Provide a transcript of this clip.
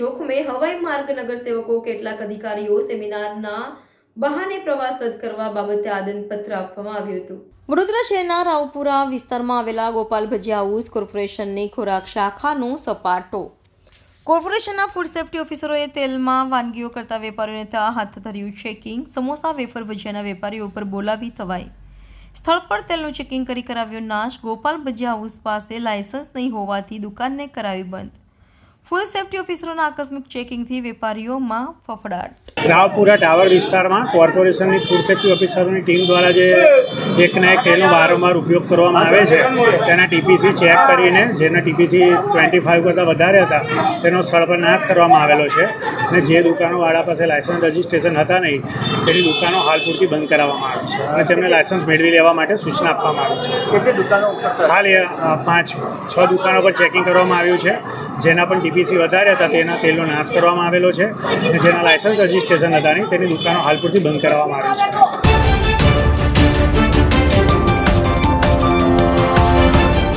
જોખમે હવાઈ માર્ગ નગરસેવકો, કેટલાક અધિકારીઓ સેમિનારના બહાને પ્રવાસ રદ કરવા બાબતે આદનપત્ર આપવામાં આવ્યું હતું. વડોદરા શહેરના રાવપુરા વિસ્તારમાં આવેલા ગોપાલ ભજીયા હાઉસ કોર્પોરેશનની ખોરાક શાખાનો સપાટો. કોર્પોરેશનના ફૂડ સેફ્ટી ઓફિસરોએ તેલમાં વાનગીઓ કરતા વેપારીઓને ત્યાં હાથ ધર્યું ચેકિંગ, સમોસા, વેફર ભજીયાના વેપારીઓ ઉપર બોલાવી થવાય સ્થળ પર તેલનું ચેકિંગ કરી કરાવ્યો નાશ. ગોપાલ ભજીયા હાઉસ પાસે લાયસન્સ નહીં હોવાથી દુકાનને કરાવી બંધ. ફૂડ સેફ્ટી ઓફિસરોના આકસ્મિક ચેકિંગથી વેપારીઓમાં ફફડાટ. રાવપુરા ટાવર વિસ્તારમાં કોર્પોરેશનની ફૂડ સેફ્ટી ઓફિસરોની ટીમ દ્વારા જે એકના એક તેલનો વારંવાર ઉપયોગ કરવામાં આવે છે. તેના ટીપીસી ચેક કરીને જેના ટીપીસી ટ્વેન્ટી ફાઇવ કરતાં વધારે હતા તેનો સ્થળ પર નાશ કરવામાં આવેલો છે. અને જે દુકાનોવાળા પાસે લાયસન્સ રજિસ્ટ્રેશન હતા નહીં તેની દુકાનો હાલ પૂરતી બંધ કરાવવામાં આવી છે. અને તેમને લાયસન્સ મેળવી લેવા માટે સૂચના આપવામાં આવી છે. દુકાનો હાલ એ પાંચ છ દુકાનો પર ચેકિંગ કરવામાં આવ્યું છે. જેના પણ ટીપીસી વધારે હતા તેના તેલનો નાશ કરવામાં આવેલો છે. અને જેના લાયસન્સ રજિસ્ટ્રેશન હતા નહીં તેની દુકાનો હાલ પૂરતી બંધ કરાવવામાં આવી છે.